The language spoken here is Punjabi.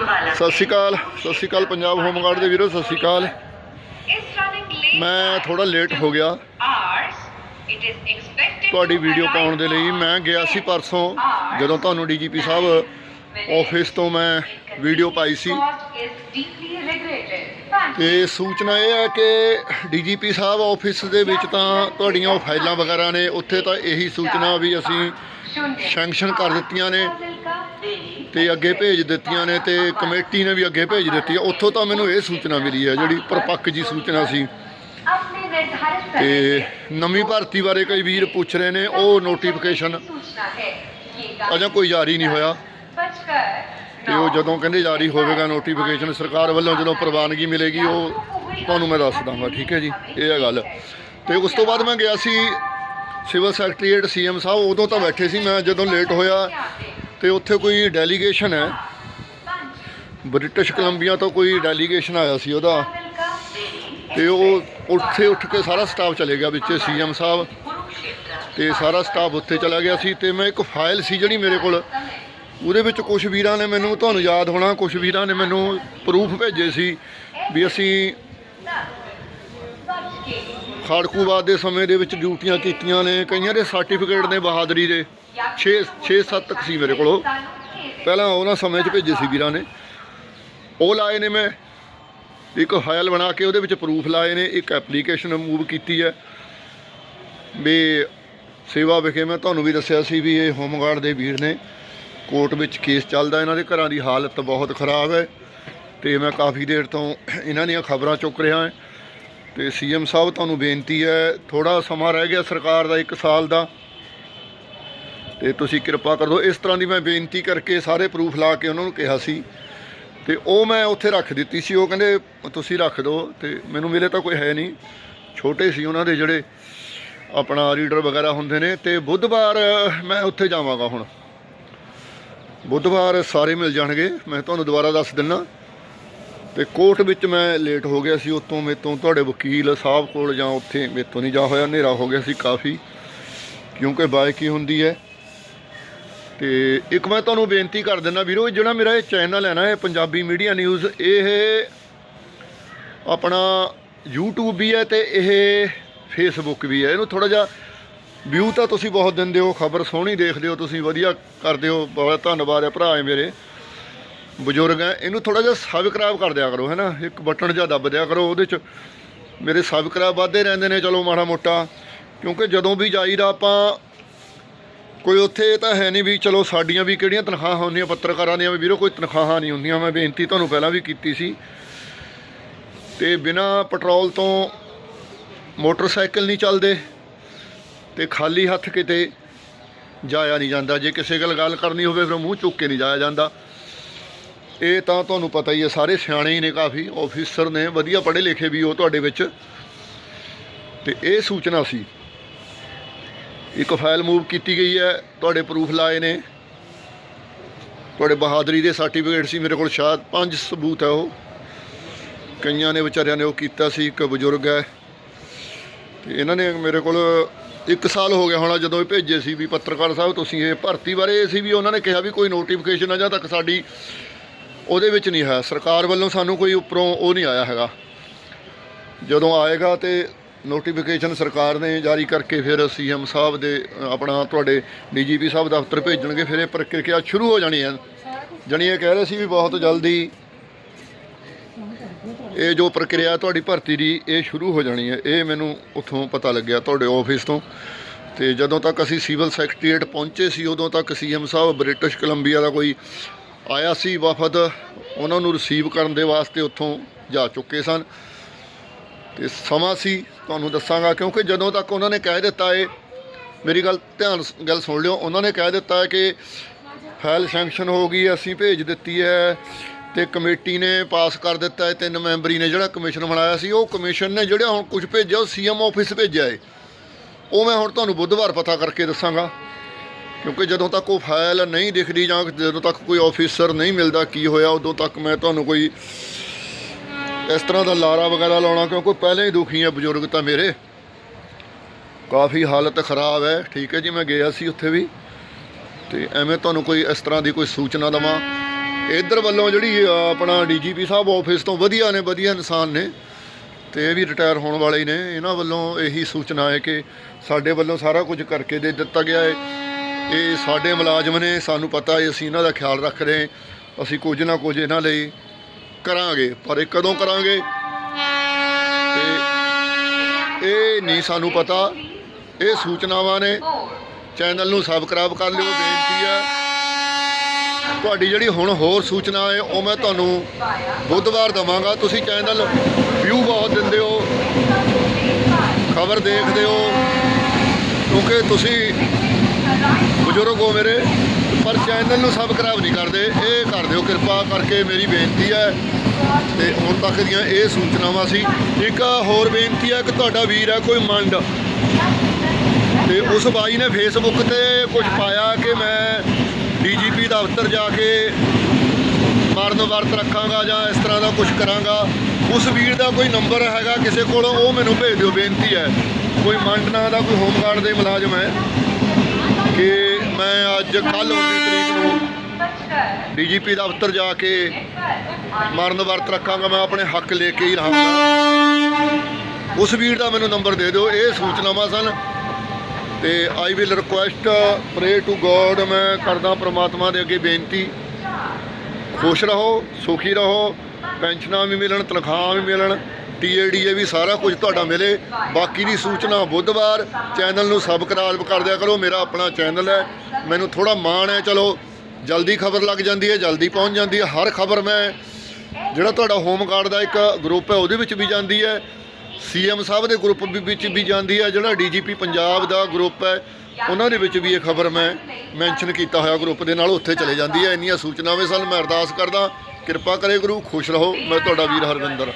ਸਤਿ ਸ਼੍ਰੀ ਅਕਾਲ, ਸਤਿ ਸ਼੍ਰੀ ਅਕਾਲ ਪੰਜਾਬ ਹੋਮਗਾਰਡ ਦੇ ਵੀਰੋ, ਸਤਿ ਸ਼੍ਰੀ ਅਕਾਲ। ਮੈਂ ਥੋੜਾ ਲੇਟ ਹੋ ਗਿਆ। ਤੁਹਾਡੀ ਵੀਡੀਓ ਪਾਉਣ ਦੇ ਲਈ ਮੈਂ ਗਿਆ ਸੀ ਪਰਸੋਂ, ਜਦੋਂ ਤੁਹਾਨੂੰ ਡੀਜੀਪੀ ਸਾਹਿਬ ਆਫਿਸ ਤੋਂ ਮੈਂ ਵੀਡੀਓ ਪਾਈ ਸੀ। Cost ਤੇ ਸੂਚਨਾ ਇਹ ਹੈ ਕਿ ਡੀਜੀਪੀ ਸਾਹਿਬ ਆਫਿਸ ਦੇ ਵਿੱਚ ਤਾਂ ਤੁਹਾਡੀਆਂ ਉਹ ਫਾਈਲਾਂ ਵਗੈਰਾ ਨੇ, ਉੱਥੇ ਤਾਂ ਇਹੀ ਸੂਚਨਾ ਵੀ ਅਸੀਂ ਸੈਂਕਸ਼ਨ ਕਰ ਦਿੱਤੀਆਂ ਨੇ। ਤੇ ਅੱਗੇ ਭੇਜ ਦਿੱਤੀਆਂ ਨੇ ਤੇ ਕਮੇਟੀ ਨੇ ਵੀ ਅੱਗੇ ਭੇਜ ਦਿੱਤੀ ਹੈ ਉੱਥੋਂ ਤਾਂ ਮੈਨੂੰ ਇਹ ਸੂਚਨਾ ਮਿਲੀ ਹੈ ਜਿਹੜੀ ਪਰਪੱਕ ਜੀ ਸੂਚਨਾ ਸੀ। ਤੇ ਨਵੀਂ ਭਰਤੀ ਬਾਰੇ ਕਈ ਵੀਰ ਪੁੱਛ ਰਹੇ ਨੇ ਉਹ ਨੋਟੀਫਿਕੇਸ਼ਨ ਅਜੇ ਕੋਈ ਜਾਰੀ ਨਹੀਂ ਹੋਇਆ। ਤੇ ਉਹ ਜਦੋਂ ਕਹਿੰਦੇ ਜਾਰੀ ਹੋਵੇਗਾ ਨੋਟੀਫਿਕੇਸ਼ਨ ਸਰਕਾਰ ਵੱਲੋਂ ਜਦੋਂ ਪ੍ਰਵਾਨਗੀ ਮਿਲੇਗੀ ਉਹ ਤੁਹਾਨੂੰ ਮੈਂ ਦੱਸ ਦਾਂਗਾ ਠੀਕ ਹੈ ਜੀ? ਇਹ ਹੈ ਗੱਲ। ਤੇ ਉਸ ਤੋਂ ਬਾਅਦ ਮੈਂ ਗਿਆ ਸੀ ਸਿਵਲ ਸੈਕਟਰੀਏਟ ਸੀਐਮ ਸਾਹਿਬ ਉਦੋਂ ਤਾਂ ਬੈਠੇ ਸੀ ਮੈਂ ਜਦੋਂ ਲੇਟ ਹੋਇਆ ਤੇ ਉੱਥੇ ਕੋਈ ਡੈਲੀਗੇਸ਼ਨ ਹੈ। ਬ੍ਰਿਟਿਸ਼ ਕੋਲੰਬੀਆ ਤੋਂ ਕੋਈ ਡੈਲੀਗੇਸ਼ਨ ਆਇਆ ਸੀ ਉਹਦਾ। ਤੇ ਉਹ ਉੱਥੇ ਉੱਠ ਕੇ ਸਾਰਾ ਸਟਾਫ ਚਲੇ ਗਿਆ ਵਿੱਚ ਸੀਐਮ ਸਾਹਿਬ। ਤੇ ਸਾਰਾ ਸਟਾਫ ਉੱਥੇ ਚਲਾ ਗਿਆ ਸੀ ਤੇ ਮੈਂ ਇੱਕ ਫਾਈਲ ਸੀ ਜਿਹੜੀ ਮੇਰੇ ਕੋਲ। ਉਹਦੇ ਵਿੱਚ ਕੁਝ ਵੀਰਾਂ ਨੇ ਮੈਨੂੰ, ਤੁਹਾਨੂੰ ਯਾਦ ਹੋਣਾ ਕੁਝ ਵੀਰਾਂ ਨੇ ਮੈਨੂੰ ਪ੍ਰੂਫ ਭੇਜੇ ਸੀ ਵੀ ਅਸੀਂ ਖਾੜਕੂਵਾਦ ਦੇ ਸਮੇਂ ਦੇ ਵਿੱਚ ਡਿਊਟੀਆਂ ਕੀਤੀਆਂ ਨੇ, ਕਈਆਂ ਦੇ ਸਰਟੀਫਿਕੇਟ ਨੇ ਬਹਾਦਰੀ ਦੇ। 6 6 7 ਤੱਕ ਸੀ ਮੇਰੇ ਕੋਲ ਪਹਿਲਾਂ ਉਹਨਾਂ ਸਮੇਂ 'ਚ ਭੇਜੇ ਸੀ ਵੀਰਾਂ ਨੇ। ਉਹ ਲਾਏ ਨੇ ਮੈਂ। ਇੱਕ ਫਾਈਲ ਬਣਾ ਕੇ ਉਹਦੇ ਵਿੱਚ ਪ੍ਰੂਫ ਲਾਏ ਨੇ। ਇੱਕ ਐਪਲੀਕੇਸ਼ਨ ਮੂਵ ਕੀਤੀ ਹੈ। ਵੀ ਸੇਵਾ ਵਿਖੇ ਮੈਂ ਤੁਹਾਨੂੰ ਵੀ ਦੱਸਿਆ ਸੀ ਵੀ ਇਹ ਹੋਮਗਾਰਡ ਦੇ ਵੀਰ ਨੇ ਕੋਰਟ ਵਿੱਚ ਕੇਸ ਚੱਲਦਾ। ਇਹਨਾਂ ਦੇ ਘਰਾਂ ਦੀ ਹਾਲਤ ਬਹੁਤ ਖਰਾਬ ਹੈ। ਤੇ ਮੈਂ ਕਾਫੀ ਦੇਰ ਤੋਂ ਇਹਨਾਂ ਦੀਆਂ ਖਬਰਾਂ ਚੁੱਕ ਰਿਹਾ ਹਾਂ। ਤੇ ਸੀਐਮ ਸਾਹਿਬ, ਤੁਹਾਨੂੰ ਬੇਨਤੀ ਹੈ ਥੋੜਾ ਸਮਾਂ ਰਹਿ ਗਿਆ ਸਰਕਾਰ ਦਾ 1 ਸਾਲ ਦਾ। ਤੇ ਤੁਸੀਂ ਕਿਰਪਾ ਕਰ ਦਿਓ ਇਸ ਤਰ੍ਹਾਂ ਦੀ ਮੈਂ ਬੇਨਤੀ ਕਰਕੇ ਸਾਰੇ ਪ੍ਰੂਫ ਲਾ ਕੇ ਉਹਨਾਂ ਨੂੰ ਕਿਹਾ ਸੀ। ਤੇ ਉਹ ਮੈਂ ਉੱਥੇ ਰੱਖ ਦਿੱਤੀ ਸੀ। ਉਹ ਕਹਿੰਦੇ, ਤੁਸੀਂ ਰੱਖ ਦਿਓ ਤੇ ਮੈਨੂੰ ਮਿਲੇ ਤਾਂ ਕੋਈ ਹੈ ਨਹੀਂ। ਛੋਟੇ ਸੀ ਉਹਨਾਂ ਦੇ ਜਿਹੜੇ ਆਪਣਾ ਰੀਡਰ ਵਗੈਰਾ ਹੁੰਦੇ ਨੇ। ਤੇ ਬੁੱਧਵਾਰ ਮੈਂ ਉੱਥੇ ਜਾਵਾਂਗਾ ਹੁਣ। ਬੁੱਧਵਾਰ ਸਾਰੇ ਮਿਲ ਜਾਣਗੇ। ਮੈਂ ਤੁਹਾਨੂੰ ਦੁਬਾਰਾ ਦੱਸ ਦਿੰਨਾ। ਤੇ ਕੋਰਟ ਵਿੱਚ ਮੈਂ ਲੇਟ ਹੋ ਗਿਆ ਸੀ। ਉਤੋਂ ਮੇਤੋਂ ਤੁਹਾਡੇ ਵਕੀਲ ਸਾਹਿਬ ਕੋਲ ਜਾਂ ਉੱਥੇ ਮੇਤੋਂ ਨਹੀਂ ਜਾ ਹੋਇਆ। ਹਨੇਰਾ ਹੋ ਗਿਆ ਸੀ ਕਾਫੀ। ਕਿਉਂਕਿ ਬਾਈਕ ਹੀ ਹੁੰਦੀ ਹੈ ਤੇ ਇੱਕ ਮੈਂ ਤੁਹਾਨੂੰ ਬੇਨਤੀ ਕਰ ਦਿੰਦਾ ਵੀਰੋ ਜਿਹੜਾ ਮੇਰਾ ਇਹ ਚੈਨਲ ਹੈ ਨਾ, ਇਹ ਪੰਜਾਬੀ ਮੀਡੀਆ ਨਿਊਜ਼ ਇਹ ਆਪਣਾ YouTube ਵੀ ਹੈ ਤੇ ਇਹ Facebook ਵੀ ਹੈ। ਇਹਨੂੰ ਥੋੜਾ ਜਿਹਾ ਵਿਊ ਤਾਂ ਤੁਸੀਂ ਬਹੁਤ ਦਿੰਦੇ ਹੋ, ਖਬਰ ਸੋਹਣੀ ਦੇਖਦੇ ਹੋ, ਤੁਸੀਂ ਵਧੀਆ ਕਰਦੇ ਹੋ। ਬਹੁਤ ਧੰਨਵਾਦ ਹੈ ਭਰਾ ਹੈ ਮੇਰੇ। ਬਜ਼ੁਰਗ ਹੈ, ਇਹਨੂੰ ਥੋੜਾ ਜਿਹਾ ਸਬਸਕ੍ਰਾਈਬ ਕਰ ਦਿਆ ਕਰੋ ਹੈ ਨਾ ਇੱਕ ਬਟਨ ਜਿਹਾ ਦੱਬ ਦਿਆ ਕਰੋ, ਉਹਦੇ 'ਚ ਮੇਰੇ ਸਬਸਕ੍ਰਾਈਬ ਵੱਧਦੇ ਰਹਿੰਦੇ ਨੇ, ਚਲੋ ਮਾੜਾ ਮੋਟਾ। ਕਿਉਂਕਿ ਜਦੋਂ ਵੀ ਜਾਈਦਾ ਆਪਾਂ ਕੋਈ ਉੱਥੇ ਇਹ ਤਾਂ ਹੈ ਨਹੀਂ ਵੀ ਚਲੋ ਸਾਡੀਆਂ ਵੀ ਕਿਹੜੀਆਂ ਤਨਖਾਹਾਂ ਹੁੰਦੀਆਂ ਪੱਤਰਕਾਰਾਂ ਦੀਆਂ ਵੀ ਵੀਰੋ, ਕੋਈ ਤਨਖਾਹਾਂ ਨਹੀਂ ਹੁੰਦੀਆਂ। ਮੈਂ ਬੇਨਤੀ ਤੁਹਾਨੂੰ ਪਹਿਲਾਂ ਵੀ ਕੀਤੀ ਸੀ। ਤੇ ਬਿਨਾ ਪੈਟਰੋਲ ਤੋਂ ਮੋਟਰਸਾਈਕਲ ਨਹੀਂ ਚੱਲਦੇ ਤੇ ਖਾਲੀ ਹੱਥ ਕਿਤੇ ਜਾਇਆ ਨਹੀਂ ਜਾਂਦਾ। ਜੇ ਕਿਸੇ ਗੱਲ ਗੱਲ ਕਰਨੀ ਹੋਵੇ ਫਿਰ ਮੂੰਹ ਚੁੱਕ ਕੇ ਨਹੀਂ ਜਾਇਆ ਜਾਂਦਾ। ਇਹ ਤਾਂ ਤੁਹਾਨੂੰ ਪਤਾ ਹੀ ਹੈ, ਸਾਰੇ ਸਿਆਣੇ ਹੀ ਨੇ ਕਾਫੀ। ਆਫੀਸਰ ਨੇ ਵਧੀਆ ਪੜ੍ਹੇ ਲਿਖੇ ਵੀ ਉਹ ਤੁਹਾਡੇ ਵਿੱਚ। ਤੇ ਇਹ ਸੂਚਨਾ ਸੀ ਇੱਕ ਫਾਈਲ ਮੂਵ ਕੀਤੀ ਗਈ ਹੈ, ਤੁਹਾਡੇ ਪ੍ਰੂਫ ਲਾਏ ਨੇ। ਤੁਹਾਡੇ ਬਹਾਦਰੀ ਦੇ ਸਰਟੀਫਿਕੇਟ ਸੀ, ਮੇਰੇ ਕੋਲ ਸ਼ਾਇਦ ਪੰਜ ਸਬੂਤ ਹੈ ਉਹ। ਕਈਆਂ ਨੇ ਵਿਚਾਰਿਆਂ ਨੇ ਉਹ ਕੀਤਾ ਸੀ, ਇੱਕ ਬਜ਼ੁਰਗ ਹੈ। ਤੇ ਇਹਨਾਂ ਨੇ ਮੇਰੇ ਕੋਲ 1 ਸਾਲ ਹੋ ਗਿਆ ਹੋਣਾ ਜਦੋਂ ਇਹ ਭੇਜੇ ਸੀ ਵੀ ਪੱਤਰਕਾਰ ਸਾਹਿਬ, ਤੁਸੀਂ ਇਹ ਭਰਤੀ ਬਾਰੇ ਇਹ ਸੀ ਵੀ ਉਹਨਾਂ ਨੇ ਕਿਹਾ ਵੀ ਕੋਈ ਨੋਟੀਫਿਕੇਸ਼ਨ ਅਜਾ ਤੱਕ ਸਾਡੀ ਉਹਦੇ ਵਿੱਚ ਨਹੀਂ ਹੈ। ਸਰਕਾਰ ਵੱਲੋਂ ਸਾਨੂੰ ਕੋਈ ਉੱਪਰੋਂ ਉਹ ਨਹੀਂ ਆਇਆ ਹੈਗਾ। ਜਦੋਂ ਆਏਗਾ ਤੇ ਨੋਟੀਫਿਕੇਸ਼ਨ ਸਰਕਾਰ ਨੇ ਜਾਰੀ ਕਰਕੇ ਫਿਰ ਸੀਐਮ ਸਾਹਿਬ ਦੇ, ਆਪਣਾ ਤੁਹਾਡੇ ਡੀਜੀਪੀ ਸਾਹਿਬ ਦਫ਼ਤਰ ਭੇਜਣਗੇ, ਫਿਰ ਇਹ ਪ੍ਰਕਿਰਿਆ ਸ਼ੁਰੂ ਹੋ ਜਾਣੀ ਹੈ। ਜਾਣੀ ਇਹ ਕਹਿ ਰਹੇ ਸੀ ਵੀ ਬਹੁਤ ਜਲਦੀ ਇਹ ਜੋ ਪ੍ਰਕਿਰਿਆ ਤੁਹਾਡੀ ਭਰਤੀ ਦੀ, ਇਹ ਸ਼ੁਰੂ ਹੋ ਜਾਣੀ ਹੈ। ਇਹ ਮੈਨੂੰ ਉੱਥੋਂ ਪਤਾ ਲੱਗਿਆ ਤੁਹਾਡੇ ਆਫਿਸ ਤੋਂ। ਤੇ ਜਦੋਂ ਤੱਕ ਅਸੀਂ ਸਿਵਲ ਸੈਕਟਰੀਏਟ ਪਹੁੰਚੇ ਸੀ, ਉਦੋਂ ਤੱਕ ਸੀਐਮ ਸਾਹਿਬ ਬ੍ਰਿਟਿਸ਼ ਕੋਲੰਬੀਆ ਦਾ ਕੋਈ ਆਇਆ ਸੀ ਵਫਦ, ਉਹਨਾਂ ਨੂੰ ਰਿਸੀਵ ਕਰਨ ਦੇ ਵਾਸਤੇ ਉੱਥੋਂ ਜਾ ਚੁੱਕੇ ਸਨ। ਤੇ ਸਮਾਂ ਸੀ, ਤੁਹਾਨੂੰ ਦੱਸਾਂਗਾ, ਕਿਉਂਕਿ ਜਦੋਂ ਤੱਕ ਉਹਨਾਂ ਨੇ ਕਹਿ ਦਿੱਤਾ ਏ, ਮੇਰੀ ਗੱਲ ਧਿਆਨ ਗੱਲ ਸੁਣ ਲਿਓ, ਉਹਨਾਂ ਨੇ ਕਹਿ ਦਿੱਤਾ ਹੈ ਕਿ ਫਾਈਲ ਸੈਂਕਸ਼ਨ ਹੋ ਗਈ ਅਸੀਂ ਭੇਜ ਦਿੱਤੀ ਹੈ ਤੇ ਕਮੇਟੀ ਨੇ ਪਾਸ ਕਰ ਦਿੱਤਾ ਹੈ, ਤਿੰਨ ਮੈਂਬਰੀ ਨੇ ਜਿਹੜਾ ਕਮਿਸ਼ਨ ਬਣਾਇਆ ਸੀ, ਉਹ ਕਮਿਸ਼ਨ ਨੇ ਜਿਹੜਾ ਹੁਣ ਕੁਝ ਭੇਜਿਆ, ਉਹ ਸੀਐਮ ਆਫਿਸ ਭੇਜਿਆ ਏ। ਉਹ ਮੈਂ ਹੁਣ ਤੁਹਾਨੂੰ ਬੁੱਧਵਾਰ ਪਤਾ ਕਰਕੇ ਦੱਸਾਂਗਾ, ਕਿਉਂਕਿ ਜਦੋਂ ਤੱਕ ਉਹ ਫਾਈਲ ਨਹੀਂ ਦਿਖਦੀ ਜਾਂ ਜਦੋਂ ਤੱਕ ਕੋਈ ਆਫੀਸਰ ਨਹੀਂ ਮਿਲਦਾ, ਕੀ ਹੋਇਆ, ਉਦੋਂ ਤੱਕ ਮੈਂ ਤੁਹਾਨੂੰ ਕੋਈ ਇਸ ਤਰ੍ਹਾਂ ਦਾ ਲਾਰਾ ਵਗੈਰਾ ਲਾਉਣਾ ਕਿਉਂਕਿ ਪਹਿਲਾਂ ਹੀ ਦੁਖੀ ਆ ਬਜ਼ੁਰਗ ਤਾਂ ਮੇਰੇ। ਕਾਫੀ ਹਾਲਤ ਖਰਾਬ ਹੈ। ਠੀਕ ਹੈ ਜੀ ਮੈਂ ਗਿਆ ਸੀ ਉੱਥੇ ਵੀ। ਤੇ ਐਵੇਂ ਤੁਹਾਨੂੰ ਕੋਈ ਇਸ ਤਰ੍ਹਾਂ ਦੀ ਕੋਈ ਸੂਚਨਾ ਦਵਾਂ? ਇੱਧਰ ਵੱਲੋਂ ਜਿਹੜੀ ਅ, ਆਪਣਾ ਡੀਜੀਪੀ ਸਾਹਿਬ ਆਫਿਸ ਤੋਂ ਵਧੀਆ ਨੇ ਵਧੀਆ ਇਨਸਾਨ ਨੇ। ਤੇ ਇਹ ਵੀ ਰਿਟਾਇਰ ਹੋਣ ਵਾਲੇ ਨੇ। ਇਹਨਾਂ ਵੱਲੋਂ ਇਹੀ ਸੂਚਨਾ ਹੈ ਕਿ ਸਾਡੇ ਵੱਲੋਂ ਸਾਰਾ ਕੁਝ ਕਰਕੇ ਦੇ ਦਿੱਤਾ ਗਿਆ ਹੈ। ਇਹ ਸਾਡੇ ਮੁਲਾਜ਼ਮ ਨੇ। ਸਾਨੂੰ ਪਤਾ ਹੈ ਅਸੀਂ ਇਹਨਾਂ ਦਾ ਖਿਆਲ ਰੱਖ ਰਹੇ ਅਸੀਂ ਕੁਝ ਨਾ ਕੁਝ ਇਹਨਾਂ ਲਈ ਕਰਾਂਗੇ, ਪਰ ਇਹ ਕਦੋਂ ਕਰਾਂਗੇ? ਤੇ ਇਹ ਨਹੀਂ ਸਾਨੂੰ ਪਤਾ। ਇਹ ਸੂਚਨਾਵਾਂ ਨੇ। ਚੈਨਲ ਨੂੰ ਸਬਸਕ੍ਰਾਈਬ ਕਰ ਲਿਓ, ਬੇਨਤੀ ਹੈ ਤੁਹਾਡੀ ਜਿਹੜੀ ਹੁਣ ਹੋਰ ਸੂਚਨਾ ਹੈ, ਉਹ ਮੈਂ ਤੁਹਾਨੂੰ ਬੁੱਧਵਾਰ ਦਵਾਂਗਾ। ਤੁਸੀਂ ਚੈਨਲ ਵਿਊ ਬਹੁਤ ਦਿੰਦੇ ਹੋ। ਖਬਰ ਦੇਖਦੇ ਹੋ। ਕਿਉਂਕਿ ਤੁਸੀਂ ਬਜ਼ੁਰਗ ਹੋ ਮੇਰੇ। ਪਰ ਚੈਨਲ ਨੂੰ ਸਬਸਕ੍ਰਾਈਬ ਨਹੀਂ ਕਰਦੇ, ਇਹ ਕਰ ਦਿਓ ਕਿਰਪਾ ਕਰਕੇ ਮੇਰੀ ਬੇਨਤੀ ਹੈ। ਤੇ ਹੁਣ ਤੱਕ ਦੀਆਂ ਇਹ ਸੂਚਨਾਵਾਂ ਸੀ। ਇੱਕ ਹੋਰ ਬੇਨਤੀ ਹੈ ਕਿ ਤੁਹਾਡਾ ਵੀਰ ਹੈ, ਕੋਈ ਮੰਡ। ਤੇ ਉਸ ਬਾਈ ਨੇ ਫੇਸਬੁੱਕ ਤੇ ਕੁਝ ਪਾਇਆ ਕਿ ਮੈਂ ਡੀਜੀਪੀ ਦਫ਼ਤਰ ਜਾ ਕੇ ਮਰਨ ਵਰਤ ਰੱਖਾਂਗਾ ਜਾਂ ਇਸ ਤਰ੍ਹਾਂ ਦਾ ਕੁਝ ਕਰਾਂਗਾ। ਉਸ ਵੀਰ ਦਾ ਕੋਈ ਨੰਬਰ ਹੈਗਾ ਕਿਸੇ ਕੋਲ, ਉਹ ਮੈਨੂੰ ਭੇਜ ਦਿਓ, ਬੇਨਤੀ ਹੈ। ਕੋਈ ਮੰਡ ਨਾਂ ਦਾ ਕੋਈ ਹੋਮਗਾਰਡ ਦੇ ਮੁਲਾਜ਼ਮ ਹੈ ਕਿ ਮੈਂ ਅੱਜ ਕੱਲ 19 ਤਰੀਕ ਨੂੰ ਡੀਜੀਪੀ ਦਫ਼ਤਰ ਜਾ ਕੇ ਮਰਨ ਵਰਤ ਰੱਖਾਂਗਾ ਮੈਂ ਆਪਣੇ ਹੱਕ ਲੈ ਕੇ ਹੀ ਰਹਾਂਗਾ। ਉਸ ਵੀਰ ਦਾ ਮੈਨੂੰ ਨੰਬਰ ਦੇ ਦਿਓ ਇਹ ਸੂਚਨਾਵਾਂ ਸਨ। ਤੇ I will request pray to God ਮੈਂ ਕਰਦਾ ਪ੍ਰਮਾਤਮਾ ਦੇ ਅੱਗੇ ਬੇਨਤੀ। ਖੁਸ਼ ਰਹੋ ਸੁਖੀ ਰਹੋ ਪੈਨਸ਼ਨਾਂ ਵੀ ਮਿਲਣ ਤਨਖਾਹਾਂ ਵੀ ਮਿਲਣ। ਟੀਏਡੀਏ ਵੀ ਸਾਰਾ ਕੁਝ ਤੁਹਾਡਾ ਮਿਲੇ, ਬਾਕੀ ਦੀ ਸੂਚਨਾ ਬੁੱਧਵਾਰ, ਚੈਨਲ ਨੂੰ ਸਬਸਕ੍ਰਾਈਬ ਕਰ ਦਿਆ ਕਰੋ, ਮੇਰਾ ਆਪਣਾ ਚੈਨਲ ਹੈ, ਮੈਨੂੰ ਥੋੜਾ ਮਾਣ ਹੈ, ਚਲੋ, ਜਲਦੀ ਖਬਰ ਲੱਗ ਜਾਂਦੀ ਹੈ, ਜਲਦੀ ਪਹੁੰਚ ਜਾਂਦੀ ਹੈ, ਹਰ ਖਬਰ ਮੈਂ, ਜਿਹੜਾ ਤੁਹਾਡਾ ਹੋਮਗਾਰਡ ਦਾ ਇੱਕ ਗਰੁੱਪ ਹੈ, ਉਹਦੇ ਵਿੱਚ ਵੀ ਜਾਂਦੀ ਹੈ ਸੀਐਮ ਸਾਹਿਬ ਦੇ ਗਰੁੱਪ ਵਿੱਚ ਵੀ ਜਾਂਦੀ ਹੈ, ਜਿਹੜਾ ਡੀਜੀਪੀ ਪੰਜਾਬ ਦਾ ਗਰੁੱਪ ਹੈ, ਉਹਨਾਂ ਦੇ ਵਿੱਚ ਵੀ ਇਹ ਖਬਰ ਮੈਂ ਮੈਂਸ਼ਨ ਕੀਤਾ ਹੋਇਆ ਗਰੁੱਪ ਦੇ ਨਾਲ, ਉੱਥੇ ਚਲੇ ਜਾਂਦੀ ਹੈ, ਇੰਨੀਆਂ ਸੂਚਨਾਵਾਂ ਸਨ ਮੈਂ ਅਰਦਾਸ ਕਰਦਾ, ਕਿਰਪਾ ਕਰੇ ਗੁਰੂ, ਖੁਸ਼ ਰਹੋ, ਮੈਂ ਤੁਹਾਡਾ ਵੀਰ ਹਰਵਿੰਦਰ।